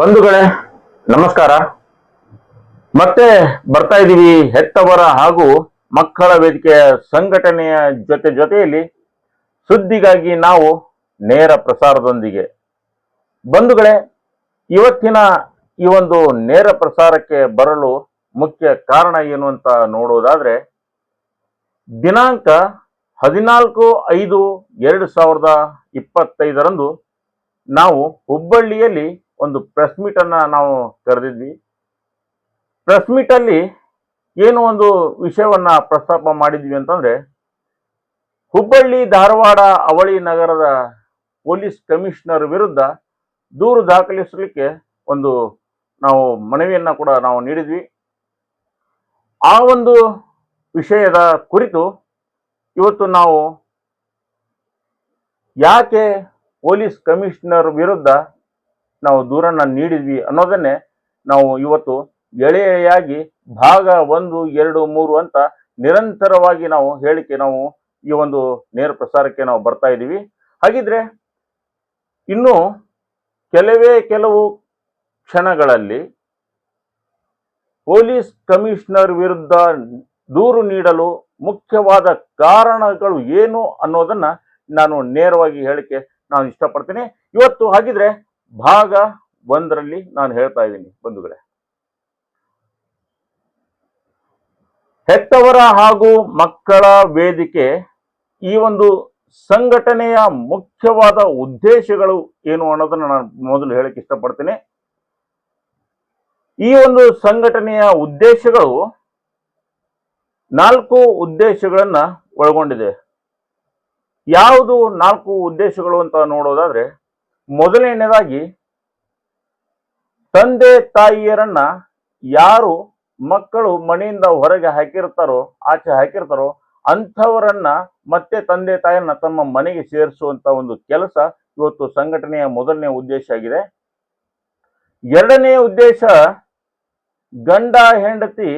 ಬಂಧುಗಳೇ, ನಮಸ್ಕಾರ. ಮತ್ತೆ ಬರ್ತಾ ಇದ್ದೀವಿ ಹೆತ್ತವರ ಹಾಗೂ ಮಕ್ಕಳ ವೇದಿಕೆಯ ಸಂಘಟನೆಯ ಜೊತೆ ಜೊತೆಯಲ್ಲಿ ಸುದ್ದಿಗಾಗಿ ನಾವು ನೇರ ಪ್ರಸಾರದೊಂದಿಗೆ. ಬಂಧುಗಳೇ, ಇವತ್ತಿನ ಈ ಒಂದು ನೇರ ಪ್ರಸಾರಕ್ಕೆ ಬರಲು ಮುಖ್ಯ ಕಾರಣ ಏನು ಅಂತ ನೋಡೋದಾದ್ರೆ, ದಿನಾಂಕ ಹದಿನಾಲ್ಕು ಐದು ಎರಡು ಸಾವಿರದ ಇಪ್ಪತ್ತೈದರಂದು ನಾವು ಹುಬ್ಬಳ್ಳಿಯಲ್ಲಿ ಒಂದು ಪ್ರೆಸ್ ಮೀಟ್ ಅನ್ನ ನಾವು ಕರೆದಿದ್ವಿ. ಪ್ರೆಸ್ ಮೀಟ್ ಅಲ್ಲಿ ಏನು ಒಂದು ವಿಷಯವನ್ನ ಪ್ರಸ್ತಾಪ ಮಾಡಿದ್ವಿ ಅಂತಂದ್ರೆ, ಹುಬ್ಬಳ್ಳಿ ಧಾರವಾಡ ಅವಳಿ ನಗರದ ಪೊಲೀಸ್ ಕಮಿಷನರ್ ವಿರುದ್ಧ ದೂರು ದಾಖಲಿಸಲಿಕ್ಕೆ ಒಂದು ನಾವು ಮನವಿಯನ್ನ ಕೂಡ ನಾವು ನೀಡಿದ್ವಿ. ಆ ಒಂದು ವಿಷಯದ ಕುರಿತು ಇವತ್ತು ನಾವು ಯಾಕೆ ಪೊಲೀಸ್ ಕಮಿಷನರ್ ವಿರುದ್ಧ ನಾವು ದೂರನ್ನ ನೀಡಿದ್ವಿ ಅನ್ನೋದನ್ನೇ ನಾವು ಇವತ್ತು ಎಳೆ ಎಳೆಯಾಗಿ ಭಾಗ ಒಂದು, ಎರಡು, ಮೂರು ಅಂತ ನಿರಂತರವಾಗಿ ನಾವು ಹೇಳಿಕೆ ನಾವು ಈ ಒಂದು ನೇರ ಪ್ರಸಾರಕ್ಕೆ ನಾವು ಬರ್ತಾ ಇದ್ದೀವಿ. ಹಾಗಿದ್ರೆ ಇನ್ನು ಕೆಲವೇ ಕೆಲವು ಕ್ಷಣಗಳಲ್ಲಿ ಪೊಲೀಸ್ ಕಮಿಷನರ್ ವಿರುದ್ಧ ದೂರು ನೀಡಲು ಮುಖ್ಯವಾದ ಕಾರಣಗಳು ಏನು ಅನ್ನೋದನ್ನ ನಾನು ನೇರವಾಗಿ ಹೇಳಿಕೆ ನಾನು ಇಷ್ಟಪಡ್ತೀನಿ. ಇವತ್ತು ಹಾಗಿದ್ರೆ ಭಾಗ ಒಂದರಲ್ಲಿ ನಾನು ಹೇಳ್ತಾ ಇದ್ದೀನಿ ಬಂಧುಗಳೇ. ಹೆತ್ತವರ ಹಾಗೂ ಮಕ್ಕಳ ವೇದಿಕೆ ಈ ಒಂದು ಸಂಘಟನೆಯ ಮುಖ್ಯವಾದ ಉದ್ದೇಶಗಳು ಏನು ಅನ್ನೋದನ್ನ ನಾನು ಮೊದಲು ಹೇಳಕ್ಕೆ ಇಷ್ಟಪಡ್ತೀನಿ. ಈ ಒಂದು ಸಂಘಟನೆಯ ಉದ್ದೇಶಗಳು ನಾಲ್ಕು ಉದ್ದೇಶಗಳನ್ನ ಒಳಗೊಂಡಿದೆ. ಯಾವುದು ನಾಲ್ಕು ಉದ್ದೇಶಗಳು ಅಂತ ನೋಡೋದಾದ್ರೆ ಮೊದಲನೇದಾಗಿ ತಂದೆ ತಾಯಿಯರನ್ನ ಯಾರು ಮಕ್ಕಳು ಮನೆಯಿಂದ ಹೊರಗೆ ಹಾಕಿರ್ತಾರೋ, ಆಚೆ ಹಾಕಿರ್ತಾರೋ, ಅಂಥವರನ್ನ ಮತ್ತೆ ತಂದೆ ತಾಯಿಯನ್ನ ತಮ್ಮ ಮನೆಗೆ ಸೇರಿಸುವಂತ ಒಂದು ಕೆಲಸ ಇವತ್ತು ಸಂಘಟನೆಯ ಮೊದಲನೇ ಉದ್ದೇಶ ಆಗಿದೆ. ಎರಡನೇ ಉದ್ದೇಶ, ಗಂಡ, ಹೆಂಡತಿ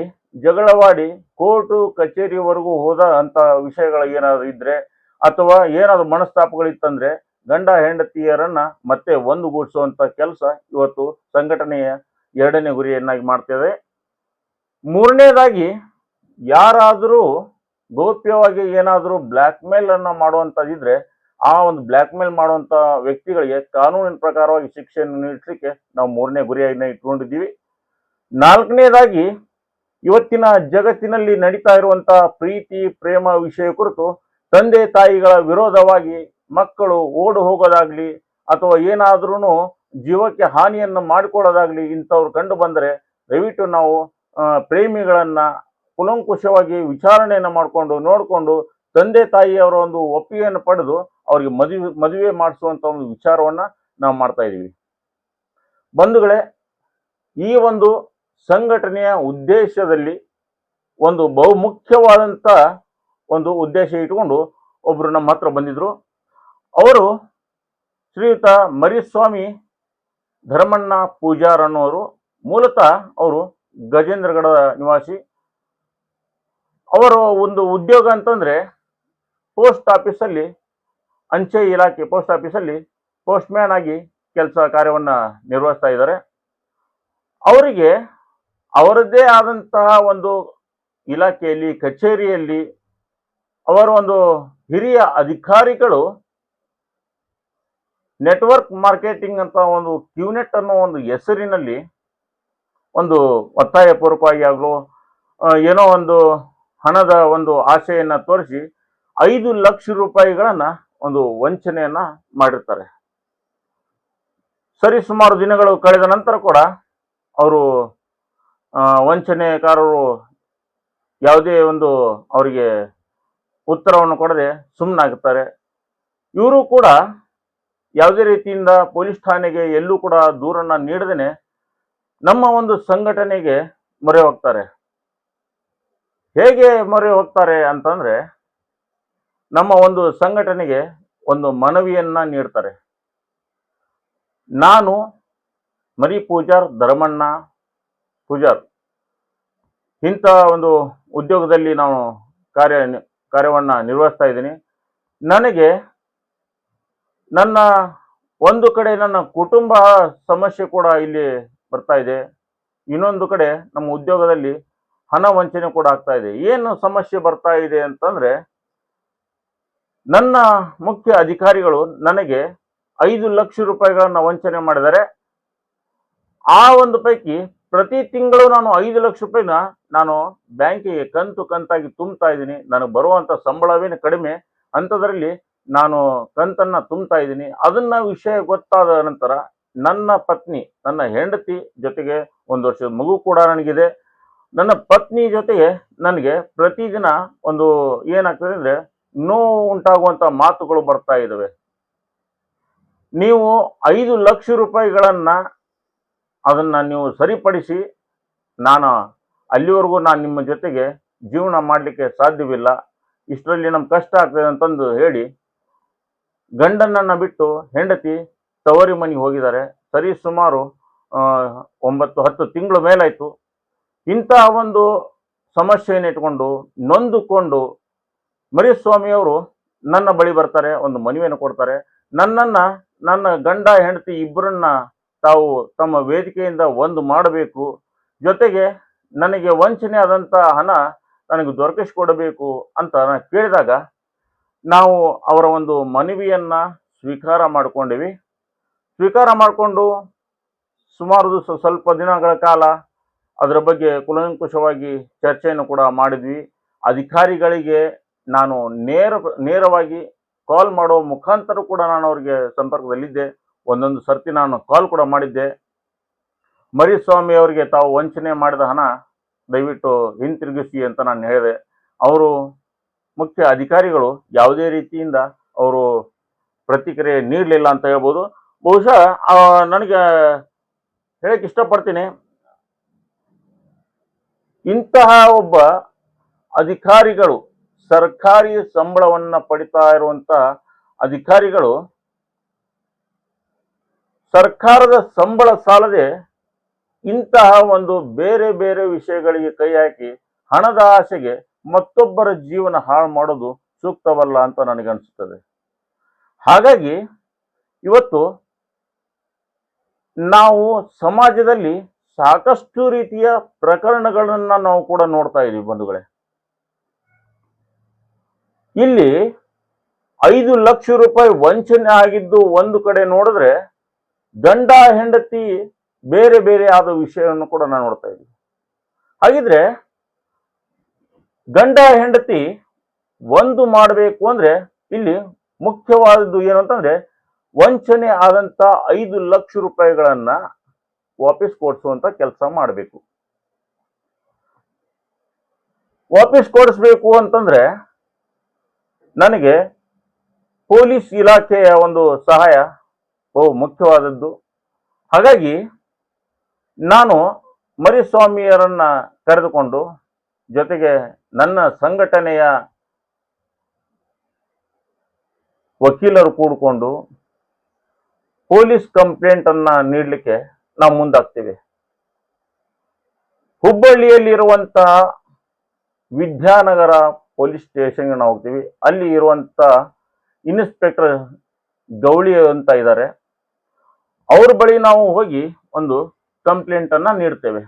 ಜಗಳವಾಡಿ ಕೋರ್ಟು, ಕಚೇರಿವರೆಗೂ ಹೋದ ಅಂತ ವಿಷಯಗಳು ಏನಾದ್ರು ಇದ್ರೆ ಅಥವಾ ಏನಾದ್ರು ಮನಸ್ತಾಪಗಳಿತ್ತಂದ್ರೆ ಗಂಡ ಹೆಂಡತಿಯರನ್ನ ಮತ್ತೆ ಒಂದುಗೂಡಿಸುವಂತ ಕೆಲಸ ಇವತ್ತು ಸಂಘಟನೆಯ ಎರಡನೇ ಗುರಿಯನ್ನಾಗಿ ಮಾಡ್ತೇವೆ ಮೂರನೇದಾಗಿ, ಯಾರಾದರೂ ಗೌಪ್ಯವಾಗಿ ಏನಾದರೂ ಬ್ಲ್ಯಾಕ್ ಮೇಲ್ ಅನ್ನ ಮಾಡುವಂತದಿದ್ರೆ, ಆ ಒಂದು ಬ್ಲ್ಯಾಕ್ ಮೇಲ್ ಮಾಡುವಂತ ವ್ಯಕ್ತಿಗಳಿಗೆ ಕಾನೂನಿನ ಪ್ರಕಾರವಾಗಿ ಶಿಕ್ಷೆಯನ್ನು ನೀಡಲಿಕ್ಕೆ ನಾವು ಮೂರನೇ ಗುರಿಯಾಗಿ ಇಟ್ಕೊಂಡಿದ್ದೀವಿ. ನಾಲ್ಕನೇದಾಗಿ, ಇವತ್ತಿನ ಜಗತ್ತಿನಲ್ಲಿ ನಡೀತಾ ಇರುವಂತಹ ಪ್ರೀತಿ, ಪ್ರೇಮ ವಿಷಯ ಕುರಿತು ತಂದೆ ತಾಯಿಗಳ ವಿರೋಧವಾಗಿ ಮಕ್ಕಳು ಓಡು ಹೋಗೋದಾಗ್ಲಿ ಅಥವಾ ಏನಾದ್ರೂ ಜೀವಕ್ಕೆ ಹಾನಿಯನ್ನು ಮಾಡಿಕೊಳ್ಳೋದಾಗ್ಲಿ ಇಂಥವ್ರು ಕಂಡು ಬಂದರೆ ದಯವಿಟ್ಟು ನಾವು ಪ್ರೇಮಿಗಳನ್ನ ಕುಲಂಕುಷವಾಗಿ ವಿಚಾರಣೆಯನ್ನು ಮಾಡಿಕೊಂಡು ನೋಡಿಕೊಂಡು ತಂದೆ ತಾಯಿಯವರ ಒಂದು ಒಪ್ಪಿಗೆಯನ್ನು ಪಡೆದು ಅವರಿಗೆ ಮದುವೆ ಮದುವೆ ಮಾಡಿಸುವಂಥ ಒಂದು ವಿಚಾರವನ್ನ ನಾವು ಮಾಡ್ತಾ ಇದ್ದೀವಿ. ಬಂಧುಗಳೇ, ಈ ಒಂದು ಸಂಘಟನೆಯ ಉದ್ದೇಶದಲ್ಲಿ ಒಂದು ಬಹುಮುಖ್ಯವಾದಂತ ಒಂದು ಉದ್ದೇಶ ಇಟ್ಕೊಂಡು ಒಬ್ಬರು ನಮ್ಮ ಹತ್ರ ಬಂದಿದ್ರು. ಅವರು ಶ್ರೀಯುತ ಮರಿಸ್ವಾಮಿ ಧರ್ಮಣ್ಣ ಪೂಜಾರ್ ಅನ್ನೋರು ಮೂಲತಃ ಅವರು ಗಜೇಂದ್ರಗಡದ ನಿವಾಸಿ. ಅವರ ಒಂದು ಉದ್ಯೋಗ ಅಂತಂದ್ರೆ ಪೋಸ್ಟ್ ಆಫೀಸಲ್ಲಿ, ಅಂಚೆ ಇಲಾಖೆ ಪೋಸ್ಟ್ ಆಫೀಸಲ್ಲಿ ಪೋಸ್ಟ್ ಮ್ಯಾನ್ ಆಗಿ ಕೆಲಸ ಕಾರ್ಯವನ್ನ ನಿರ್ವಹಿಸ್ತಾ ಇದ್ದಾರೆ. ಅವರಿಗೆ ಅವರದ್ದೇ ಆದಂತಹ ಒಂದು ಇಲಾಖೆಯಲ್ಲಿ, ಕಚೇರಿಯಲ್ಲಿ ಅವರ ಒಂದು ಹಿರಿಯ ಅಧಿಕಾರಿಗಳು ನೆಟ್ವರ್ಕ್ ಮಾರ್ಕೆಟಿಂಗ್ ಅಂತ ಒಂದು ಕ್ಯೂನೆಟ್ ಅನ್ನೋ ಒಂದು ಹೆಸರಿನಲ್ಲಿ ಒಂದು ಒತ್ತಾಯಪೂರ್ವಕವಾಗಿ ಆಗಲು ಏನೋ ಒಂದು ಹಣದ ಒಂದು ಆಶೆಯನ್ನು ತೋರಿಸಿ ಐದು ಲಕ್ಷ ರೂಪಾಯಿಗಳನ್ನು ಒಂದು ವಂಚನೆಯನ್ನ ಮಾಡಿರ್ತಾರೆ. ಸರಿ, ಸುಮಾರು ದಿನಗಳು ಕಳೆದ ನಂತರ ಕೂಡ ಅವರು ವಂಚನೆಕಾರರು ಯಾವುದೇ ಒಂದು ಅವರಿಗೆ ಉತ್ತರವನ್ನು ಕೊಡದೆ ಸುಮ್ಮನಾಗುತ್ತಾರೆ ಇವರು ಕೂಡ ಯಾವುದೇ ರೀತಿಯಿಂದ ಪೊಲೀಸ್ ಠಾಣೆಗೆ ಎಲ್ಲೂ ಕೂಡ ದೂರನ್ನ ನೀಡದೇನೆ ನಮ್ಮ ಒಂದು ಸಂಘಟನೆಗೆ ಮೊರೆ ಹೋಗ್ತಾರೆ. ಹೇಗೆ ಮೊರೆ ಹೋಗ್ತಾರೆ ಅಂತಂದ್ರೆ ನಮ್ಮ ಒಂದು ಸಂಘಟನೆಗೆ ಒಂದು ಮನವಿಯನ್ನ ನೀಡ್ತಾರೆ. ನಾನು ಮರಿ ಪೂಜಾರ್ ಧರ್ಮಣ್ಣ ಪೂಜಾರ್. ಇಂಥ ಒಂದು ಉದ್ಯೋಗದಲ್ಲಿ ನಾವು ಕಾರ್ಯ ಕಾರ್ಯವನ್ನ ನಿರ್ವಹಿಸ್ತಾ ಇದ್ದೀನಿ. ನನಗೆ ನನ್ನ ಒಂದು ಕಡೆ ನನ್ನ ಕುಟುಂಬ ಸಮಸ್ಯೆ ಕೂಡ ಇಲ್ಲಿ ಬರ್ತಾ ಇದೆ. ಇನ್ನೊಂದು ಕಡೆ ನಮ್ಮ ಉದ್ಯೋಗದಲ್ಲಿ ಹಣ ವಂಚನೆ ಕೂಡ ಆಗ್ತಾ ಇದೆ. ಏನು ಸಮಸ್ಯೆ ಬರ್ತಾ ಇದೆ ಅಂತಂದ್ರೆ, ನನ್ನ ಮುಖ್ಯ ಅಧಿಕಾರಿಗಳು ನನಗೆ ಐದು ಲಕ್ಷ ರೂಪಾಯಿಗಳನ್ನ ವಂಚನೆ ಮಾಡಿದರೆ ಆ ಒಂದು ಪೈಕಿ ಪ್ರತಿ ತಿಂಗಳು ನಾನು ಐದು ಲಕ್ಷ ರೂಪಾಯಿನ ನಾನು ಬ್ಯಾಂಕಿಗೆ ಕಂತು ಕಂತಾಗಿ ತುಂಬ್ತಾ ಇದ್ದೀನಿ. ನನಗೆ ಬರುವಂತ ಸಂಬಳವೇನು ಕಡಿಮೆ? ಅಂಥದ್ರಲ್ಲಿ ನಾನು ಕಂತನ್ನ ತುಂಬ್ತಾ ಇದ್ದೀನಿ. ಅದನ್ನ ವಿಷಯ ಗೊತ್ತಾದ ನಂತರ ನನ್ನ ಪತ್ನಿ, ನನ್ನ ಹೆಂಡತಿ ಜೊತೆಗೆ ಒಂದು ವರ್ಷದ ಮಗು ಕೂಡ ನನಗಿದೆ. ನನ್ನ ಪತ್ನಿ ಜೊತೆಗೆ ನನಗೆ ಪ್ರತಿದಿನ ಒಂದು ಏನಾಗ್ತದೆ ಅಂದರೆ ನೋವು ಉಂಟಾಗುವಂಥ ಮಾತುಗಳು ಬರ್ತಾ ಇದ್ದಾವೆ. ನೀವು ಐದು ಲಕ್ಷ ರೂಪಾಯಿಗಳನ್ನು ಅದನ್ನ ನೀವು ಸರಿಪಡಿಸಿ ನಾನು ಅಲ್ಲಿವರೆಗೂ ನಾನು ನಿಮ್ಮ ಜೊತೆಗೆ ಜೀವನ ಮಾಡಲಿಕ್ಕೆ ಸಾಧ್ಯವಿಲ್ಲ. ಇಷ್ಟರಲ್ಲಿ ನಮ್ಮ ಕಷ್ಟ ಆಗ್ತದೆ ಅಂತಂದು ಹೇಳಿ ಗಂಡನನ್ನ ಬಿಟ್ಟು ಹೆಂಡತಿ ತವರಿ ಮನೆಗೆ ಹೋಗಿದ್ದಾರೆ. ಸರಿ, ಸುಮಾರು ಒಂಬತ್ತು, ಹತ್ತು ತಿಂಗಳು ಮೇಲಾಯಿತು. ಇಂತಹ ಒಂದು ಸಮಸ್ಯೆಯನ್ನು ಇಟ್ಕೊಂಡು ನೊಂದುಕೊಂಡು ಮರಿಸ್ವಾಮಿಯವರು ನನ್ನ ಬಳಿ ಬರ್ತಾರೆ, ಒಂದು ಮನವಿಯನ್ನು ಕೊಡ್ತಾರೆ. ನನ್ನನ್ನ, ನನ್ನ ಗಂಡ, ಹೆಂಡತಿ ಇಬ್ಬರನ್ನ ತಾವು ತಮ್ಮ ವೇದಿಕೆಯಿಂದ ಒಂದು ಮಾಡಬೇಕು. ಜೊತೆಗೆ ನನಗೆ ವಂಚನೆ ಆದಂಥ ಹಣ ನನಗೆ ದೊರಕಿಸಿಕೊಡಬೇಕು ಅಂತ ನಾನು ಕೇಳಿದಾಗ ನಾವು ಅವರ ಒಂದು ಮನವಿಯನ್ನ ಸ್ವೀಕಾರ ಮಾಡಿಕೊಂಡಿವಿ. ಸ್ವೀಕಾರ ಮಾಡಿಕೊಂಡು ಸುಮಾರು ಸ್ವಲ್ಪ ದಿನಗಳ ಕಾಲ ಅದರ ಬಗ್ಗೆ ಕುಲಂಕುಷವಾಗಿ ಚರ್ಚೆಯನ್ನು ಕೂಡ ಮಾಡಿದ್ವಿ. ಅಧಿಕಾರಿಗಳಿಗೆ ನಾನು ನೇರ ನೇರವಾಗಿ ಕಾಲ್ ಮಾಡೋ ಮುಖಾಂತರ ಕೂಡ ನಾನು ಅವರಿಗೆ ಸಂಪರ್ಕದಲ್ಲಿದ್ದೆ. ಒಂದೊಂದು ಸರ್ತಿ ನಾನು ಕಾಲ್ ಕೂಡ ಮಾಡಿದ್ದೆ. ಮರಿಸ್ವಾಮಿ ಅವರಿಗೆ ತಾವು ವಂಚನೆ ಮಾಡಿದ ಹಣ ದಯವಿಟ್ಟು ಹಿಂತಿರುಗಿಸಿ ಅಂತ ನಾನು ಹೇಳಿದೆ. ಅವರು ಮುಖ್ಯ ಅಧಿಕಾರಿಗಳು ಯಾವುದೇ ರೀತಿಯಿಂದ ಅವರು ಪ್ರತಿಕ್ರಿಯೆ ನೀಡಲಿಲ್ಲ ಅಂತ ಹೇಳ್ಬೋದು. ಬಹುಶಃ ನನಗೆ ಹೇಳಕ್ಕೆ ಇಷ್ಟಪಡ್ತೀನಿ. ಇಂತಹ ಒಬ್ಬ ಅಧಿಕಾರಿಗಳು ಸರ್ಕಾರಿ ಸಂಬಳವನ್ನ ಪಡಿತಾ ಇರುವಂತ ಅಧಿಕಾರಿಗಳು ಸರ್ಕಾರದ ಸಂಬಳ ಸಾಲದೆ ಇಂತಹ ಒಂದು ಬೇರೆ ಬೇರೆ ವಿಷಯಗಳಿಗೆ ಕೈ ಹಾಕಿ ಹಣದ ಆಸೆಗೆ ಮತ್ತೊಬ್ಬರ ಜೀವನ ಹಾಳು ಮಾಡೋದು ಸೂಕ್ತವಲ್ಲ ಅಂತ ನನಗನ್ಸುತ್ತದೆ. ಹಾಗಾಗಿ ಇವತ್ತು ನಾವು ಸಮಾಜದಲ್ಲಿ ಸಾಕಷ್ಟು ರೀತಿಯ ಪ್ರಕರಣಗಳನ್ನ ನಾವು ಕೂಡ ನೋಡ್ತಾ ಇದ್ದೀವಿ ಬಂಧುಗಳೇ. ಇಲ್ಲಿ ಐದು ಲಕ್ಷ ರೂಪಾಯಿ ವಂಚನೆ ಆಗಿದ್ದು ಒಂದು ಕಡೆ ನೋಡಿದ್ರೆ ಗಂಡ, ಹೆಂಡತಿ ಬೇರೆ ಬೇರೆ ಆದ ವಿಷಯವನ್ನು ಕೂಡ ನಾವು ನೋಡ್ತಾ ಇದ್ದೀವಿ ಹಾಗಿದ್ರೆ ಗಂಡ ಹೆಂಡತಿ ಒಂದು ಮಾಡಬೇಕು ಅಂದ್ರೆ ಇಲ್ಲಿ ಮುಖ್ಯವಾದದ್ದು ಏನು ಅಂತಂದ್ರೆ ವಂಚನೆ ಆದಂತ ಐದು ಲಕ್ಷ ರೂಪಾಯಿಗಳನ್ನ ವಾಪಸ್ ಕೊಡಿಸುವಂತ ಕೆಲಸ ಮಾಡಬೇಕು. ವಾಪಸ್ ಕೊಡಿಸ್ಬೇಕು ಅಂತಂದ್ರೆ ನನಗೆ ಪೊಲೀಸ್ ಇಲಾಖೆಯ ಒಂದು ಸಹಾಯ ಬಹು ಮುಖ್ಯವಾದದ್ದು. ಹಾಗಾಗಿ ನಾನು ಮರಿಸ್ವಾಮಿಯರನ್ನ ಕರೆದುಕೊಂಡು ಜೊತೆಗೆ ನನ್ನ ಸಂಘಟನೆಯ ವಕೀಲರು ಕೂಡಿಕೊಂಡು ಪೊಲೀಸ್ ಕಂಪ್ಲೇಂಟ್ ಅನ್ನ ನೀಡಲಿಕ್ಕೆ ನಾವು ಮುಂದಾಗ್ತೇವೆ. ಹುಬ್ಬಳ್ಳಿಯಲ್ಲಿರುವಂತಹ ವಿದ್ಯಾನಗರ ಪೊಲೀಸ್ ಸ್ಟೇಷನ್ಗೆ ನಾವು ಹೋಗ್ತೀವಿ. ಅಲ್ಲಿ ಇರುವಂತ ಇನ್ಸ್ಪೆಕ್ಟರ್ ಗೌಳಿ ಅಂತ ಇದ್ದಾರೆ ಅವ್ರ ಬಳಿ ನಾವು ಹೋಗಿ ಒಂದು ಕಂಪ್ಲೇಂಟ್ ಅನ್ನ ನೀಡ್ತೇವೆ.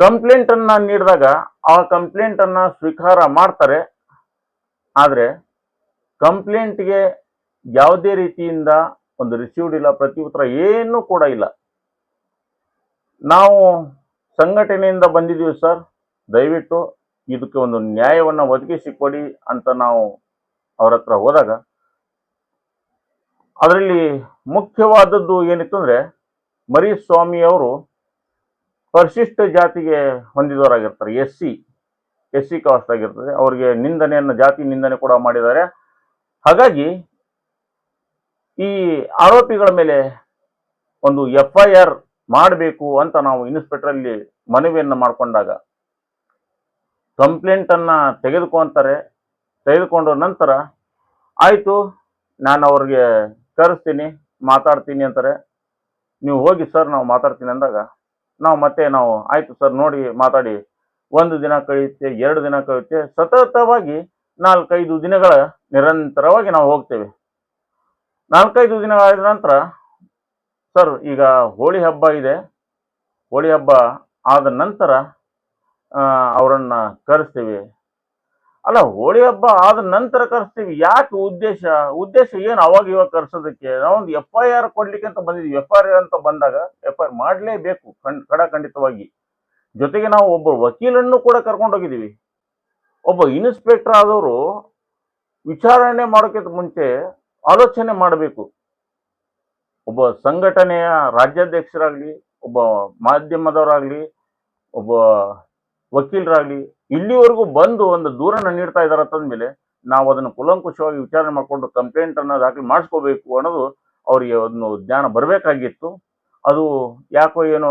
ಕಂಪ್ಲೇಂಟ್ ಅನ್ನ ನೀಡಿದಾಗ ಆ ಕಂಪ್ಲೇಂಟ್ ಅನ್ನ ಸ್ವೀಕಾರ ಮಾಡ್ತಾರೆ. ಆದ್ರೆ ಕಂಪ್ಲೇಂಟ್ಗೆ ಯಾವುದೇ ರೀತಿಯಿಂದ ಒಂದು ರಿಸೀವ್ಡ್ ಇಲ್ಲ ಪ್ರತಿ ಉತ್ತರ ಏನೂ ಕೂಡ ಇಲ್ಲ. ನಾವು ಸಂಘಟನೆಯಿಂದ ಬಂದಿದ್ದೀವಿ ಸರ್. ದಯವಿಟ್ಟು ಇದಕ್ಕೆ ಒಂದು ನ್ಯಾಯವನ್ನು ಒದಗಿಸಿ ಕೊಡಿ ಅಂತ ನಾವು ಅವರ ಹತ್ರ ಹೋದಾಗ. ಅದರಲ್ಲಿ ಮುಖ್ಯವಾದದ್ದು ಏನಿತ್ತು ಅಂದ್ರೆ ಮರಿಸ್ವಾಮಿ ಅವರು ಪರಿಶಿಷ್ಟ ಜಾತಿಗೆ ಹೊಂದಿದವರಾಗಿರ್ತಾರೆ. S C S C caste ಆಗಿರ್ತದೆ. ಅವರಿಗೆ ನಿಂದನೆಯನ್ನು, ಜಾತಿ ನಿಂದನೆ ಕೂಡ ಮಾಡಿದ್ದಾರೆ. ಹಾಗಾಗಿ ಈ ಆರೋಪಿಗಳ ಮೇಲೆ ಒಂದು ಎಫ್ ಐ ಆರ್ ಮಾಡಬೇಕು ಅಂತ ನಾವು ಇನ್ಸ್ಪೆಕ್ಟರ್ ಅಲ್ಲಿ ಮನವಿಯನ್ನು ಮಾಡಿಕೊಂಡಾಗ ಕಂಪ್ಲೇಂಟನ್ನು ತೆಗೆದುಕೊಂತಾರೆ. ತೆಗೆದುಕೊಂಡ ನಂತರ ಆಯಿತು, ನಾನು ಅವ್ರಿಗೆ ಕರೆಸ್ತೀನಿ, ಮಾತಾಡ್ತೀನಿ ಅಂತಾರೆ. ನೀವು ಹೋಗಿ ಸರ್, ನಾವು ಮಾತಾಡ್ತೀನಿ ಅಂದಾಗ ನಾವು ಮತ್ತೆ ನಾವು ಆಯ್ತು ಸರ್, ನೋಡಿ, ಮಾತಾಡಿ. ಒಂದು ದಿನ ಕಳೆಯುತ್ತೆ, ಎರಡು ದಿನ ಕಳೆಯುತ್ತೆ. ಸತತವಾಗಿ ನಾಲ್ಕೈದು ದಿನಗಳ ನಿರಂತರವಾಗಿ ನಾವು ಹೋಗ್ತೇವೆ. ನಾಲ್ಕೈದು ದಿನ ಆದ ನಂತರ, ಸರ್, ಈಗ ಹೋಳಿ ಹಬ್ಬ ಇದೆ. ಹೋಳಿ ಹಬ್ಬ ಆದ ನಂತರ ಅವರನ್ನು ಕರೆಸ್ತೇವೆ. ಅಲ್ಲ, ಹೋಳಿ ಹಬ್ಬ ಆದ ನಂತರ ಕರೆಸ್ತೀವಿ. ಯಾಕೆ ಉದ್ದೇಶ? ಉದ್ದೇಶ ಏನು ಅವಾಗ ಇವಾಗ ಕರ್ಸೋದಕ್ಕೆ? ನಾವೊಂದು ಎಫ್ ಐ ಆರ್ ಕೊಡ್ಲಿಕ್ಕೆ ಅಂತ ಬಂದಿದ್ವಿ. ಎಫ್ ಐ ಆರ್ ಅಂತ ಬಂದಾಗ ಎಫ್ ಐ ಆರ್ ಮಾಡಲೇಬೇಕು, ಖಂಡ್, ಖಡಾಖಂಡಿತವಾಗಿ. ಜೊತೆಗೆ ನಾವು ಒಬ್ಬ ವಕೀಲನ್ನು ಕೂಡ ಕರ್ಕೊಂಡು ಹೋಗಿದ್ದೀವಿ ಒಬ್ಬ ಇನ್ಸ್ಪೆಕ್ಟರ್ ಆದವರು ವಿಚಾರಣೆ ಮಾಡೋಕ್ಕಿಂತ ಮುಂಚೆ ಆಲೋಚನೆ ಮಾಡಬೇಕು. ಒಬ್ಬ ಸಂಘಟನೆಯ ರಾಜ್ಯಾಧ್ಯಕ್ಷರಾಗಲಿ, ಒಬ್ಬ ಮಾಧ್ಯಮದವರಾಗಲಿ, ಒಬ್ಬ ವಕೀಲರಾಗ್ಲಿ, ಇಲ್ಲಿವರೆಗೂ ಬಂದು ಒಂದು ದೂರನ್ನ ನೀಡ್ತಾ ಇದ್ದಾರೆ ಅಂತಂದ್ಮೇಲೆ ನಾವು ಅದನ್ನು ಕುಲಂಕುಷವಾಗಿ ವಿಚಾರಣೆ ಮಾಡಿಕೊಂಡು ಕಂಪ್ಲೇಂಟ್ ಅನ್ನ ದಾಖಲೆ ಮಾಡಿಸ್ಕೋಬೇಕು ಅನ್ನೋದು ಅವರಿಗೆ ಒಂದು ಜ್ಞಾನ ಬರಬೇಕಾಗಿತ್ತು. ಅದು ಯಾಕೋ ಏನೋ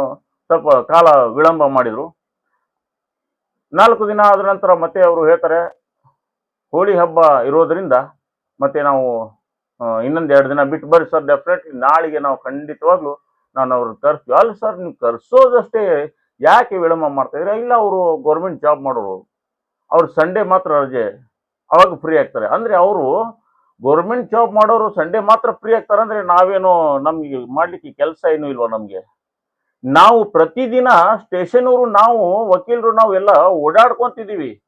ಸ್ವಲ್ಪ ಕಾಲ ವಿಳಂಬ ಮಾಡಿದ್ರು. ನಾಲ್ಕು ದಿನ ಆದ ನಂತರ ಮತ್ತೆ ಅವರು ಹೇಳ್ತಾರೆ, ಹೋಳಿ ಹಬ್ಬ ಇರೋದರಿಂದ ಮತ್ತೆ ನಾವು ಇನ್ನೊಂದು ಎರಡು ದಿನ ಬಿಟ್ಟು ಬರ್ರಿ ಸರ್ ಡೆಫಿನೆಟ್ಲಿ ನಾಳೆಗೆ ನಾವು ಖಂಡಿತವಾಗ್ಲೂ ನಾನು ಅವ್ರನ್ನ ಕರ್ಸ್ತೀವಿ. ಅಲ್ಲಿ ಸರ್, ನೀವು ಕರ್ಸೋದಷ್ಟೇ ಯಾಕೆ ವಿಳಂಬ ಮಾಡ್ತಾ ಇದ್ರೆ ಇಲ್ಲ, ಅವರು ಗೌರ್ಮೆಂಟ್ ಜಾಬ್ ಮಾಡೋರು. ಅವ್ರು ಸಂಡೇ ಮಾತ್ರ ರಜೆ. ಅವಾಗ ಫ್ರೀ ಆಗ್ತಾರೆ. ಅಂದ್ರೆ ಅವರು ಗೌರ್ಮೆಂಟ್ ಜಾಬ್ ಮಾಡೋರು ಸಂಡೇ ಮಾತ್ರ ಫ್ರೀ ಆಗ್ತಾರೆ ಅಂದ್ರೆ ನಾವೇನು ನಮಗೆ ಮಾಡ್ಲಿಕ್ಕೆ ಕೆಲಸ ಏನು ಇಲ್ವಾ ನಮಗೆ? ನಾವು ಪ್ರತಿದಿನ ಸ್ಟೇಷನ್ ಅವರು ನಾವು, ವಕೀಲರು, ನಾವು ಎಲ್ಲ ಓಡಾಡ್ಕೊಂತಿದೀವಿ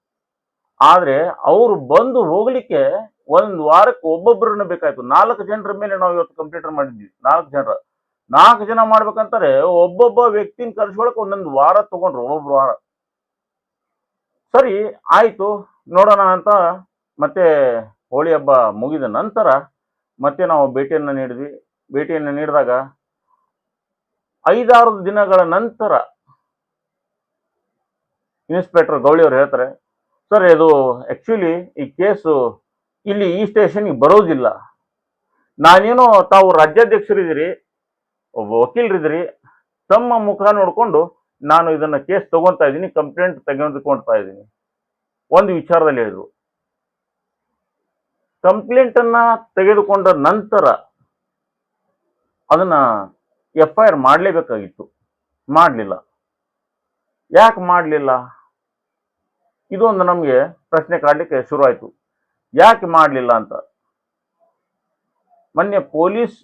ಆದ್ರೆ ಅವ್ರು ಬಂದು ಹೋಗಲಿಕ್ಕೆ ಒಂದು ವಾರಕ್ಕೆ ಒಬ್ಬೊಬ್ಬರನ್ನ ಬೇಕಾಯಿತು. ನಾಲ್ಕು ಜನರ ಮೇಲೆ ನಾವು ಇವತ್ತು ಕಂಪ್ಯೂಟರ್ ಮಾಡಿದ್ವಿ. ನಾಲ್ಕು ಜನರ. ನಾಲ್ಕು ಜನ ಮಾಡ್ಬೇಕಂತಾರೆ, ಒಬ್ಬೊಬ್ಬ ವ್ಯಕ್ತಿನ ಕರ್ಸ್ಕೊಳಕ್ ಒಂದೊಂದು ವಾರ ತಗೊಂಡ್ರು, ಒಬ್ಬೊಬ್ರು ವಾರ. ಸರಿ, ಆಯ್ತು, ನೋಡೋಣ ಅಂತ ಮತ್ತೆ ಹೋಳಿ ಹಬ್ಬ ಮುಗಿದ ನಂತರ ಮತ್ತೆ ನಾವು ಭೇಟಿಯನ್ನು ನೀಡಿದ್ವಿ. ಭೇಟಿಯನ್ನು ನೀಡಿದಾಗ ಐದಾರು ದಿನಗಳ ನಂತರ ಇನ್ಸ್ಪೆಕ್ಟರ್ ಗೌಳಿ ಅವರು ಹೇಳ್ತಾರೆ, ಸರ್, ಇದು ಆ್ಯಕ್ಚುಲಿ ಈ ಕೇಸು ಇಲ್ಲಿ ಈ ಸ್ಟೇಷನ್ಗೆ ಬರೋದಿಲ್ಲ. ನಾನೇನೋ ತಾವು ರಾಜ್ಯಾಧ್ಯಕ್ಷರಿದ್ದೀರಿ ಒಬ್ಬ ವಕೀಲರಿದ್ರಿ ತಮ್ಮ ಮುಖ ನೋಡಿಕೊಂಡು ನಾನು ಇದನ್ನ ಕೇಸ್ ತಗೊಂತಾ ಇದ್ದೀನಿ ಕಂಪ್ಲೇಂಟ್ ತೆಗೆದುಕೊಳ್ತಾ ಇದ್ದೀನಿ ಒಂದು ವಿಚಾರದಲ್ಲಿ ಹೇಳಿದ್ರು. ಕಂಪ್ಲೇಂಟ್ ಅನ್ನ ತೆಗೆದುಕೊಂಡ ನಂತರ ಅದನ್ನ ಎಫ್ ಐ ಆರ್ ಮಾಡಲೇಬೇಕಾಗಿತ್ತು. ಮಾಡಲಿಲ್ಲ. ಯಾಕೆ ಮಾಡಲಿಲ್ಲ? ಇದೊಂದು ನಮಗೆ ಪ್ರಶ್ನೆ ಕಾಡಲಿಕ್ಕೆ ಶುರುವಾಯಿತು. ಯಾಕೆ ಮಾಡಲಿಲ್ಲ ಅಂತ? ಮೊನ್ನೆ ಪೊಲೀಸ್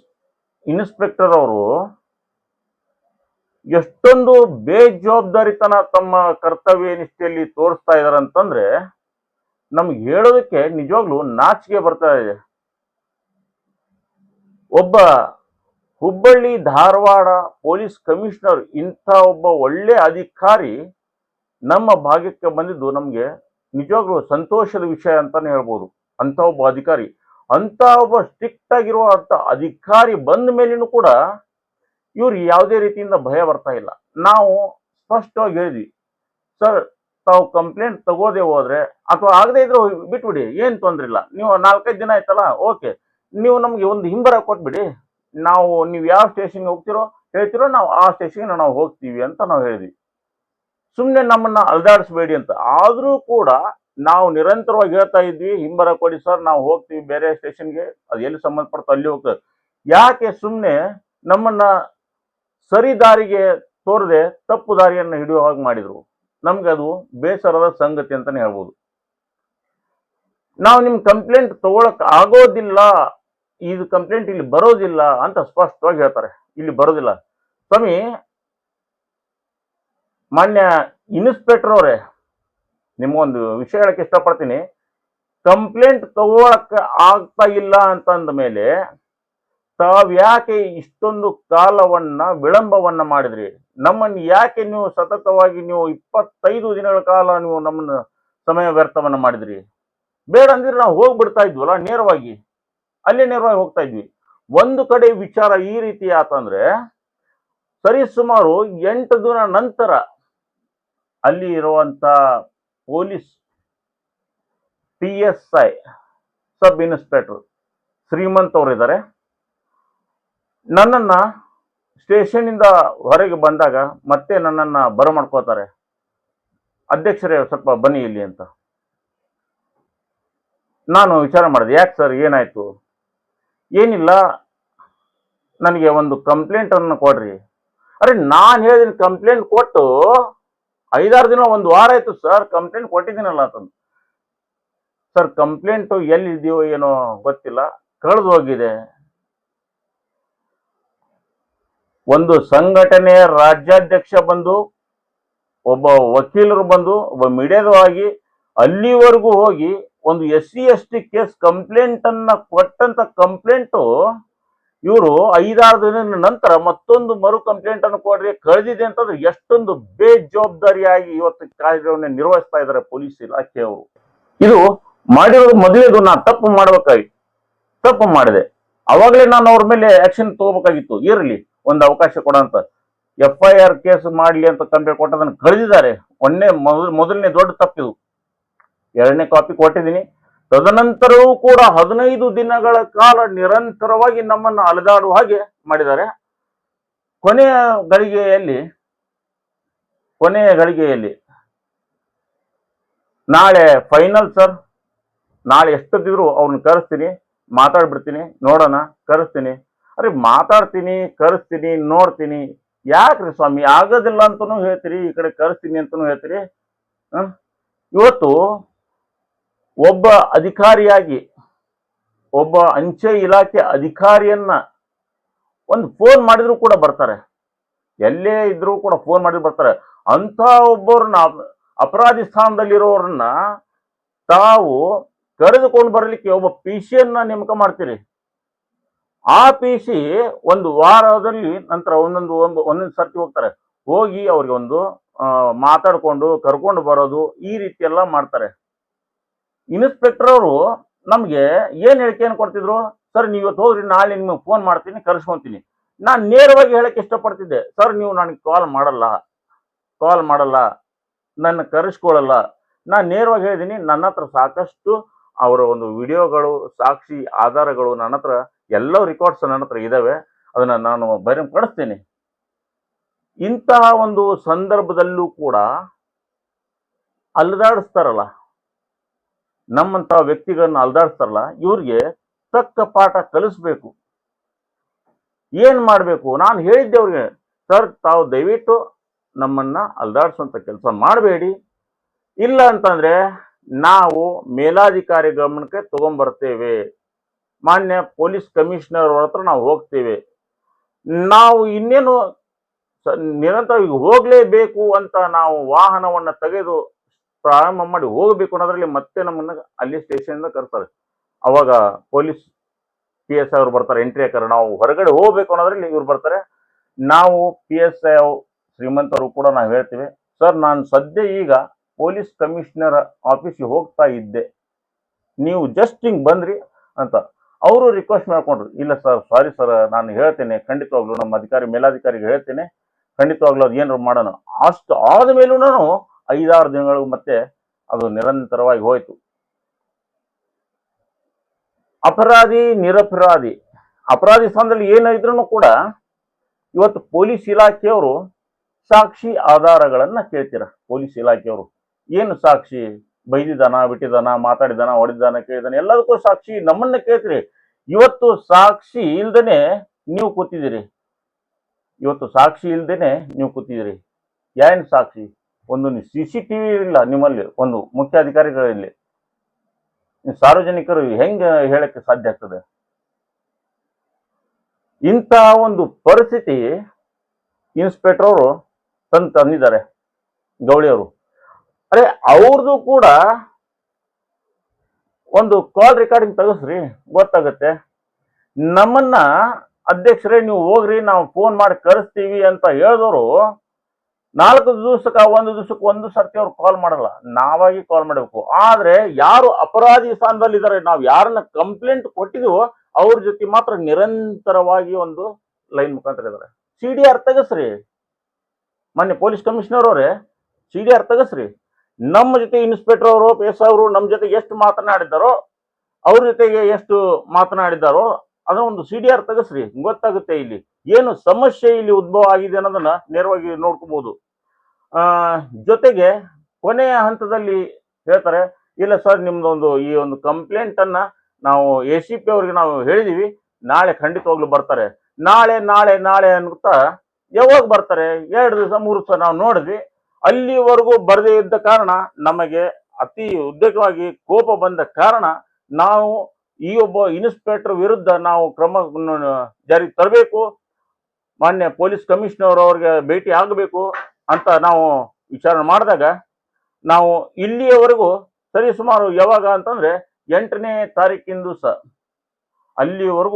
ಇನ್ಸ್ಪೆಕ್ಟರ್ ಅವರು ಎಷ್ಟೊಂದು ಬೇಜವಾಬ್ದಾರಿತನ ತಮ್ಮ ಕರ್ತವ್ಯ ನಿಷ್ಠೆಯಲ್ಲಿ ತೋರಿಸ್ತಾ ಇದಾರೆ ಅಂತಂದ್ರೆ ನಮ್ಗೆ ಹೇಳೋದಕ್ಕೆ ನಿಜವಾಗ್ಲೂ ನಾಚಿಕೆ ಬರ್ತಾ ಇದೆ. ಒಬ್ಬ ಹುಬ್ಬಳ್ಳಿ, ಧಾರವಾಡ ಪೊಲೀಸ್ ಕಮಿಷನರ್ ಇಂಥ ಒಬ್ಬ ಒಳ್ಳೆ ಅಧಿಕಾರಿ ನಮ್ಮ ಭಾಗಕ್ಕೆ ಬಂದಿದ್ದು ನಮಗೆ ನಿಜವಾಗ್ಲೂ ಸಂತೋಷದ ವಿಷಯ ಅಂತಾನೆ ಹೇಳ್ಬೋದು. ಅಂತ ಒಬ್ಬ ಅಧಿಕಾರಿ ಅಂತ ಒಬ್ಬ ಸ್ಟ್ರಿಕ್ಟ್ ಆಗಿರುವಂತ ಅಧಿಕಾರಿ ಬಂದ ಮೇಲಿನೂ ಕೂಡ ಇವ್ರು ಯಾವುದೇ ರೀತಿಯಿಂದ ಭಯ ಬರ್ತಾ ಇಲ್ಲ. ನಾವು ಸ್ಪಷ್ಟವಾಗಿ ಹೇಳಿದ್ವಿ, ಸರ್, ತಾವು ಕಂಪ್ಲೇಂಟ್ ತಗೋದೆ ಹೋದ್ರೆ ಅಥವಾ ಆಗದೆ ಇದ್ರೆ ಬಿಟ್ಬಿಡಿ, ಏನು ತೊಂದ್ರೆ ಇಲ್ಲ. ನೀವು ನಾಲ್ಕೈದು ದಿನ ಆಯ್ತಲ್ಲ, ಓಕೆ. ನೀವು ನಮಗೆ ಒಂದು ಹಿಂಬರ ಕೊಟ್ಬಿಡಿ. ನಾವು, ನೀವು ಯಾವ ಸ್ಟೇಷನ್ಗೆ ಹೋಗ್ತಿರೋ, ಹೇಳ್ತಿರೋ, ನಾವು ಆ ಸ್ಟೇಷನ್ಗೆ ನಾವು ಹೋಗ್ತೀವಿ ಅಂತ ನಾವು ಹೇಳಿದ್ವಿ. ಸುಮ್ಮನೆ ನಮ್ಮನ್ನ ಅಲ್ದಾಡಿಸ್ಬೇಡಿ ಅಂತ. ಆದರೂ ಕೂಡ ನಾವು ನಿರಂತರವಾಗಿ ಹೇಳ್ತಾ ಇದ್ವಿ ಹಿಂಬರ ಕೊಡಿ ಸರ್, ನಾವು ಹೋಗ್ತೀವಿ ಬೇರೆ ಸ್ಟೇಷನ್ಗೆ ಅದು ಎಲ್ಲಿ ಸಂಬಂಧಪಡ್ತೋ ಅಲ್ಲಿ ಹೋಗ್ತದೆ. ಯಾಕೆ ಸುಮ್ಮನೆ ನಮ್ಮನ್ನ ಸರಿ ದಾರಿಗೆ ತೋರದೆ ತಪ್ಪು ದಾರಿಯನ್ನು ಹಿಡಿಯೋ ಹಾಗೆ ಮಾಡಿದ್ರು? ನಮ್ಗೆ ಅದು ಬೇಸರದ ಸಂಗತಿ ಅಂತಾನೆ ಹೇಳ್ಬೋದು. ನಾವು ನಿಮ್ ಕಂಪ್ಲೇಂಟ್ ತಗೊಳಕ್ ಆಗೋದಿಲ್ಲ, ಇದು ಕಂಪ್ಲೇಂಟ್ ಇಲ್ಲಿ ಬರೋದಿಲ್ಲ ಅಂತ ಸ್ಪಷ್ಟವಾಗಿ ಹೇಳ್ತಾರೆ. ಇಲ್ಲಿ ಬರೋದಿಲ್ಲ. ಸ್ವಾಮಿ, ಮಾನ್ಯ ಇನ್ಸ್ಪೆಕ್ಟರ್ ಅವರೇ ನಿಮ್ಗೊಂದು ವಿಷಯ ಹೇಳಕ್ಕೆ ಇಷ್ಟಪಡ್ತೀನಿ. ಕಂಪ್ಲೇಂಟ್ ತಗೊಳಕ್ ಆಗ್ತಾ ಇಲ್ಲ ಅಂತಂದ ಮೇಲೆ ತಾವ್ಯಾಕೆ ಇಷ್ಟೊಂದು ಕಾಲವನ್ನ ವಿಳಂಬವನ್ನ ಮಾಡಿದ್ರಿ? ನಮ್ಮನ್ನು ಯಾಕೆ ನೀವು ಸತತವಾಗಿ ನೀವು ಇಪ್ಪತ್ತೈದು ದಿನಗಳ ಕಾಲ ನೀವು ನಮ್ಮನ್ನ ಸಮಯ ವ್ಯರ್ಥವನ್ನ ಮಾಡಿದ್ರಿ? ಬೇಡ ಅಂದ್ರೆ ನಾವು ಹೋಗ್ಬಿಡ್ತಾ ಇದ್ವಲ್ಲ ನೇರವಾಗಿ. ಅಲ್ಲೇ ನೇರವಾಗಿ ಹೋಗ್ತಾ ಇದ್ವಿ. ಒಂದು ಕಡೆ ವಿಚಾರ ಈ ರೀತಿ ಆತಂದ್ರೆ ಸರಿ ಸುಮಾರು ಎಂಟು ದಿನ ನಂತರ ಅಲ್ಲಿ ಇರುವಂತ police, P S I, sub inspector Shrimant ಅವರಿದ್ದಾರೆ. ನನ್ನನ್ನ ಸ್ಟೇಷನ್ ಇಂದ ಹೊರಗೆ ಬಂದಾಗ ಮತ್ತೆ ನನ್ನನ್ನ ಬರಮಾಡ್ಕೋತಾರೆ ಅಧ್ಯಕ್ಷರೇ, ಸ್ವಲ್ಪ ಬನ್ನಿ ಇಲ್ಲಿ ಅಂತ. ನಾನು ವಿಚಾರ ಮಾಡಿದೆ, ಯಾಕೆ ಸರ್, ಏನಾಯ್ತು? ಏನಿಲ್ಲ, ನನಗೆ ಒಂದು ಕಂಪ್ಲೇಂಟ್ ಅನ್ನು ಕೊಡ್ರಿ. ಅರೆ, ನಾನು ಹೇಳಿದ ಕಂಪ್ಲೇಂಟ್ ಕೊಟ್ಟು ಐದಾರು ದಿನ, ಒಂದು ವಾರ ಆಯ್ತು ಸರ್ ಕಂಪ್ಲೇಂಟ್ ಕೊಟ್ಟಿದ್ದೀನಲ್ಲ ಅಂತಂದು. ಸರ್ ಕಂಪ್ಲೇಂಟು ಎಲ್ಲಿದೆಯೋ ಏನೋ ಗೊತ್ತಿಲ್ಲ, ಕಳೆದು ಹೋಗಿದೆ. ಒಂದು ಸಂಘಟನೆಯ ರಾಜ್ಯಾಧ್ಯಕ್ಷ ಬಂದು, ಒಬ್ಬ ವಕೀಲರು ಬಂದು, ಒಬ್ಬ ಮೀಡಿಯಾದವಾಗಿ ಅಲ್ಲಿವರೆಗೂ ಹೋಗಿ, ಒಂದು S C, S T case ಕಂಪ್ಲೇಂಟನ್ನು ಕೊಟ್ಟಂಥ ಕಂಪ್ಲೇಂಟು ಇವರು ಐದಾರು ದಿನದ ನಂತರ ಮತ್ತೊಂದು ಮರು ಕಂಪ್ಲೇಂಟ್ ಅನ್ನು ಕೊಡ್ರಿ, ಕಳೆದಿದೆ ಅಂತಂದ್ರೆ ಎಷ್ಟೊಂದು ಬೇಜವಾಬ್ದಾರಿಯಾಗಿ ಇವತ್ತು ಕಾರ್ಯವನ್ನು ನಿರ್ವಹಿಸ್ತಾ ಇದ್ದಾರೆ ಪೊಲೀಸ್ ಇಲಾಖೆಯವರು. ಇದು ಮಾಡಿರೋದು ಮೊದಲೇದು ನಾನು ತಪ್ಪು ಮಾಡ್ಬೇಕಾಗಿ ತಪ್ಪು ಮಾಡಿದೆ. ಅವಾಗಲೇ ನಾನು ಅವ್ರ ಮೇಲೆ ಆಕ್ಷನ್ ತಗೋಬೇಕಾಗಿತ್ತು. ಇರಲಿ, ಒಂದು ಅವಕಾಶ ಕೊಡಂತ ಎಫ್ ಐ ಆರ್ ಕೇಸ್ ಮಾಡಲಿ ಅಂತ ಕಂಪ್ಲೇಂಟ್ ಕೊಟ್ಟದನ್ನು ಕಳೆದಿದ್ದಾರೆ. ಮೊದಲ ಮೊದಲನೇ ದೊಡ್ಡ ತಪ್ಪಿದು. ಎರಡನೇ ಕಾಪಿ ಕೊಟ್ಟಿದ್ದೀನಿ. ತದನಂತರವೂ ಕೂಡ ಹದಿನೈದು ದಿನಗಳ ಕಾಲ ನಿರಂತರವಾಗಿ ನಮ್ಮನ್ನು ಅಲೆದಾಡುವ ಹಾಗೆ ಮಾಡಿದ್ದಾರೆ. ಕೊನೆಯ ಗಳಿಗೆಯಲ್ಲಿ ಕೊನೆಯ ಗಳಿಗೆಯಲ್ಲಿ ನಾಳೆ ಫೈನಲ್ ಸರ್ ನಾಳೆ ಎಷ್ಟೊತ್ತಿದ್ರು ಅವ್ರನ್ನ ಕರೆಸ್ತೀನಿ, ಮಾತಾಡ್ಬಿಡ್ತೀನಿ, ನೋಡೋಣ, ಕರೆಸ್ತೀನಿ. ಅರೆ ಮಾತಾಡ್ತೀನಿ, ಕರೆಸ್ತೀನಿ, ನೋಡ್ತೀನಿ. ಯಾಕ್ರಿ ಸ್ವಾಮಿ, ಆಗೋದಿಲ್ಲ ಅಂತನೂ ಹೇಳ್ತೀರಿ, ಈ ಕಡೆ ಕರೆಸ್ತೀನಿ ಅಂತನೂ ಹೇಳ್ತೀರಿ? ಇವತ್ತು ಒಬ್ಬ ಅಧಿಕಾರಿಯಾಗಿ, ಒಬ್ಬ ಅಂಚೆ ಇಲಾಖೆ ಅಧಿಕಾರಿಯನ್ನ ಒಂದು ಫೋನ್ ಮಾಡಿದ್ರು ಕೂಡ ಬರ್ತಾರೆ. ಎಲ್ಲೇ ಇದ್ರೂ ಕೂಡ ಫೋನ್ ಮಾಡಿದ್ರು ಬರ್ತಾರೆ. ಅಂತ ಒಬ್ಬರನ್ನ ಅಪರಾಧಿ ಸ್ಥಾನದಲ್ಲಿರೋರನ್ನ ತಾವು ಕರೆದುಕೊಂಡು ಬರಲಿಕ್ಕೆ ಒಬ್ಬ ಪಿ ಸಿಯನ್ನ ನೇಮಕ ಮಾಡ್ತೀರಿ. ಆ ಪಿ ಸಿ ಒಂದು ವಾರದಲ್ಲಿ ನಂತರ ಒಂದೊಂದು, ಒಂದು, ಒಂದೊಂದು ಸರ್ತಿ ಹೋಗ್ತಾರೆ. ಹೋಗಿ ಅವ್ರಿಗೆ ಒಂದು ಮಾತಾಡ್ಕೊಂಡು, ಕರ್ಕೊಂಡು ಬರೋದು ಈ ರೀತಿ ಎಲ್ಲ ಮಾಡ್ತಾರೆ. ಇನ್ಸ್ಪೆಕ್ಟರ್ ಅವರು ನಮ್ಗೆ ಏನ್ ಹೇಳಿಕೆಯನ್ನು ಕೊಡ್ತಿದ್ರು? ಸರ್, ನೀವು ಇವತ್ತು ಹೋಗ್ರಿ ನಾಳೆ ನಿಮಗೆ ಫೋನ್ ಮಾಡ್ತೀನಿ, ಕರೆಸ್ಕೊಂತೀನಿ. ನಾನು ನೇರವಾಗಿ ಹೇಳಕ್ಕೆ ಇಷ್ಟಪಡ್ತಿದ್ದೆ. ಸರ್, ನೀವು ನನಗೆ ಕಾಲ್ ಮಾಡಲ್ಲ ಕಾಲ್ ಮಾಡಲ್ಲ ನನ್ನ ಕರೆಸ್ಕೊಳ್ಳಲ್ಲ ನಾನು ನೇರವಾಗಿ ಹೇಳಿದ್ದೀನಿ ನನ್ನ ಹತ್ರ ಸಾಕಷ್ಟು ಅವರ ಒಂದು ವಿಡಿಯೋಗಳು, ಸಾಕ್ಷಿ ಆಧಾರಗಳು ನನ್ನ ಹತ್ರ, ಎಲ್ಲ ರೆಕಾರ್ಡ್ಸ್ ನನ್ನ ಹತ್ರ ಇದ್ದಾವೆ ಅದನ್ನ ನಾನು ಬರೀ ಇಂತಹ ಒಂದು ಸಂದರ್ಭದಲ್ಲೂ ಕೂಡ ಅಲ್ದಾಡಿಸ್ತಾರಲ್ಲ. ನಮ್ಮಂತಹ ವ್ಯಕ್ತಿಗಳನ್ನ ಅಲ್ದಾಡ್ತಾರಲ್ಲ ಇವ್ರಿಗೆ ತಕ್ಕ ಪಾಠ ಕಲಿಸ್ಬೇಕು. ಏನ್ ಮಾಡ್ಬೇಕು? ನಾನು ಹೇಳಿದ್ದೆ ಅವ್ರಿಗೆ, ಸರ್, ತಾವು ದಯವಿಟ್ಟು ನಮ್ಮನ್ನ ಅಲ್ದಾಡ್ಸೋಂಥ ಕೆಲಸ ಮಾಡಬೇಡಿ. ಇಲ್ಲ ಅಂತಂದ್ರೆ ನಾವು ಮೇಲಾಧಿಕಾರಿ ಗಮನಕ್ಕೆ ತಗೊಂಡ್ಬರ್ತೇವೆ ಮಾನ್ಯ ಪೊಲೀಸ್ ಕಮಿಷನರ್ ಅವ್ರ ಹತ್ರ ನಾವು ಹೋಗ್ತೇವೆ. ನಾವು ಇನ್ನೇನು ಹೋಗಲೇಬೇಕು ಹೋಗ್ಲೇಬೇಕು ಅಂತ ನಾವು ವಾಹನವನ್ನ ತೆಗೆದು ಪ್ರಾರಂಭ ಮಾಡಿ ಹೋಗ್ಬೇಕು ಅನ್ನೋದ್ರಲ್ಲಿ ಮತ್ತೆ ನಮ್ಮನ್ನ ಅಲ್ಲಿ ಸ್ಟೇಷನ್ ಕರ್ತಾರೆ ಅವಾಗ ಪೊಲೀಸ್ ಪಿ ಎಸ್ ಐ ಅವ್ರು ಬರ್ತಾರೆ ಎಂಟ್ರಿ ಹಾಕಾರ ನಾವು ಹೊರಗಡೆ ಹೋಗ್ಬೇಕು ಅನ್ನೋದ್ರಲ್ಲಿ ಇವ್ರು ಬರ್ತಾರೆ. ನಾವು ಪಿ ಎಸ್ ಐ ಶ್ರೀಮಂತರು ಕೂಡ ನಾವು ಹೇಳ್ತೀವಿ, ಸರ್, ನಾನು ಸದ್ಯ ಈಗ ಪೊಲೀಸ್ ಕಮಿಷನರ್ ಆಫೀಸಿಗೆ ಹೋಗ್ತಾ ಇದ್ದೆ. ನೀವು ಜಸ್ಟ್ ಹಿಂಗೆ ಬಂದ್ರಿ ಅಂತ. ಅವರು ರಿಕ್ವೆಸ್ಟ್ ಮಾಡ್ಕೊಂಡ್ರು, ಇಲ್ಲ ಸರ್ ಸಾರಿ ಸರ್, ನಾನು ಹೇಳ್ತೇನೆ, ಖಂಡಿತವಾಗ್ಲೂ ನಮ್ಮ ಅಧಿಕಾರಿ ಮೇಲಾಧಿಕಾರಿಗೆ ಹೇಳ್ತೇನೆ, ಖಂಡಿತವಾಗ್ಲೂ ಅದು ಏನಾರು ಮಾಡೋಣ. ಅಷ್ಟು ಆದ ಮೇಲೂ ನಾನು ಐದಾರು ದಿನಗಳು ಮತ್ತೆ ಅದು ನಿರಂತರವಾಗಿ ಹೋಯಿತು. ಅಪರಾಧಿ, ನಿರಪರಾಧಿ. ಅಪರಾಧಿ ಸ್ಥಾನದಲ್ಲಿ ಏನಿದ್ರು ಕೂಡ ಇವತ್ತು ಪೊಲೀಸ್ ಇಲಾಖೆಯವರು ಸಾಕ್ಷಿ ಆಧಾರಗಳನ್ನ ಕೇಳ್ತೀರ? ಪೊಲೀಸ್ ಇಲಾಖೆಯವರು. ಏನು ಸಾಕ್ಷಿ? ಬೈದಿದ್ದಾನ, ಬಿಟ್ಟಿದ್ದಾನ ಮಾತಾಡಿದಾನ ಹೊಡೆದಿದ್ದಾನ ಕೇಳಿದಾನ ಎಲ್ಲದಕ್ಕೂ ಸಾಕ್ಷಿ ನಮ್ಮನ್ನ ಕೇಳ್ತೀರಿ. ಇವತ್ತು ಸಾಕ್ಷಿ ಇಲ್ದೇನೆ ನೀವು ಕೂತಿದ್ದೀರಿ. ಇವತ್ತು ಸಾಕ್ಷಿ ಇಲ್ದೇನೆ ನೀವು ಕೂತಿದ್ದೀರಿ. ಏನ್ ಸಾಕ್ಷಿ? ಒಂದು ಸಿ ಸಿ ಟಿ ವಿ ಇಲ್ಲ ನಿಮ್ಮಲ್ಲಿ, ಒಂದು ಮುಖ್ಯ ಅಧಿಕಾರಿಗಳಲ್ಲಿ ಸಾರ್ವಜನಿಕರು ಹೆಂಗೆ ಹೇಳಕ್ಕೆ ಸಾಧ್ಯ ಆಗ್ತದೆ? ಇಂಥ ಒಂದು ಪರಿಸ್ಥಿತಿ ಇನ್ಸ್ಪೆಕ್ಟರ್ ಅವರು ತಂದು ತಂದಿದ್ದಾರೆ, ಗೌಳಿಯವರು. ಅರೆ, ಅವ್ರದ್ದು ಕೂಡ ಒಂದು ಕಾಲ್ ರೆಕಾರ್ಡಿಂಗ್ ತೆಗಸ್ರಿ, ಗೊತ್ತಾಗುತ್ತೆ. ನಮ್ಮನ್ನ ಅಧ್ಯಕ್ಷರೇ, ನೀವು ಹೋಗ್ರಿ, ನಾವು ಫೋನ್ ಮಾಡಿ ಕರೆಸ್ತೀವಿ ಅಂತ ಹೇಳಿದವರು ನಾಲ್ಕು ದಿವಸಕ್ಕೆ, ಒಂದು ದಿವಸಕ್ಕೆ ಒಂದು ಸರ್ತಿ ಅವ್ರು ಕಾಲ್ ಮಾಡಲ್ಲ. ನಾವಾಗಿ ಕಾಲ್ ಮಾಡಬೇಕು. ಆದ್ರೆ ಯಾರು ಅಪರಾಧಿ ಸ್ಥಾನದಲ್ಲಿದ್ದಾರೆ ನಾವು ಯಾರನ್ನ ಕಂಪ್ಲೇಂಟ್ ಕೊಟ್ಟಿದೀವೋ, ಅವ್ರ ಜೊತೆ ಮಾತ್ರ ನಿರಂತರವಾಗಿ ಒಂದು ಲೈನ್ ಮುಖಾಂತರ ಇದ್ದಾರೆ ಸಿ ಡಿ ಆರ್ ತೆಗಸ್ರಿ. ಮೊನ್ನೆ ಪೊಲೀಸ್ ಕಮಿಷನರ್ ಅವರೇ ಸಿ ಡಿ ಆರ್ ತೆಗಸ್ರಿ. ನಮ್ಮ ಜೊತೆ ಇನ್ಸ್ಪೆಕ್ಟರ್ ಅವರು ಪಿ ಎಸ್ ಅವರು, ನಮ್ಮ ಜೊತೆ ಎಷ್ಟು ಮಾತನಾಡಿದ್ದಾರೋ, ಅವ್ರ ಜೊತೆಗೆ ಎಷ್ಟು ಮಾತನಾಡಿದ್ದಾರೋ ಅದನ್ನ ಒಂದು ಸಿ ಡಿ ಆರ್ ತೆಗಸ್ರಿ ಗೊತ್ತಾಗುತ್ತೆ ಇಲ್ಲಿ. ಏನು ಸಮಸ್ಯೆ ಇಲ್ಲಿ ಉದ್ಭವ ಆಗಿದೆ ಅನ್ನೋದನ್ನ ನೇರವಾಗಿ ನೋಡ್ಕೋಬಹುದು ಜೊತೆಗೆ ಕೊನೆಯ ಹಂತದಲ್ಲಿ ಹೇಳ್ತಾರೆ, ಇಲ್ಲ ಸರ್ ನಿಮ್ದೊಂದು ಈ ಒಂದು ಕಂಪ್ಲೇಂಟ್ ಅನ್ನ ನಾವು ಎ ಸಿ ಪಿ ಅವ್ರಿಗೆ ನಾವು ಹೇಳಿದೀವಿ, ನಾಳೆ ಖಂಡಿತವಾಗ್ಲೂ ಬರ್ತಾರೆ. ನಾಳೆ ನಾಳೆ ನಾಳೆ ಅನ್ಗುತ್ತಾ ಯಾವಾಗ ಬರ್ತಾರೆ? ಎರಡು ದಿವಸ, ಮೂರು ದಿವಸ ನಾವು ನೋಡಿದ್ವಿ. ಅಲ್ಲಿವರೆಗೂ ಬರದೇ ಇದ್ದ ಕಾರಣ ನಮಗೆ ಅತಿ ಉದ್ಯೋಗವಾಗಿ ಕೋಪ ಬಂದ ಕಾರಣ ನಾವು ಈ ಒಬ್ಬ ಇನ್ಸ್ಪೆಕ್ಟರ್ ವಿರುದ್ಧ ನಾವು ಕ್ರಮ ಜಾರಿಗೆ ತರಬೇಕು. ಮಾನ್ಯ ಪೊಲೀಸ್ ಕಮಿಷನರ್ ಅವ್ರಿಗೆ ಭೇಟಿ ಆಗಬೇಕು ಅಂತ ನಾವು ವಿಚಾರಣೆ ಮಾಡಿದಾಗ ನಾವು ಇಲ್ಲಿಯವರೆಗೂ ಸರಿಸುಮಾರು ಯಾವಾಗ ಅಂತಂದ್ರೆ ಎಂಟನೇ ತಾರೀಕಿಂದು ಸ ಅಲ್ಲಿವರೆಗೂ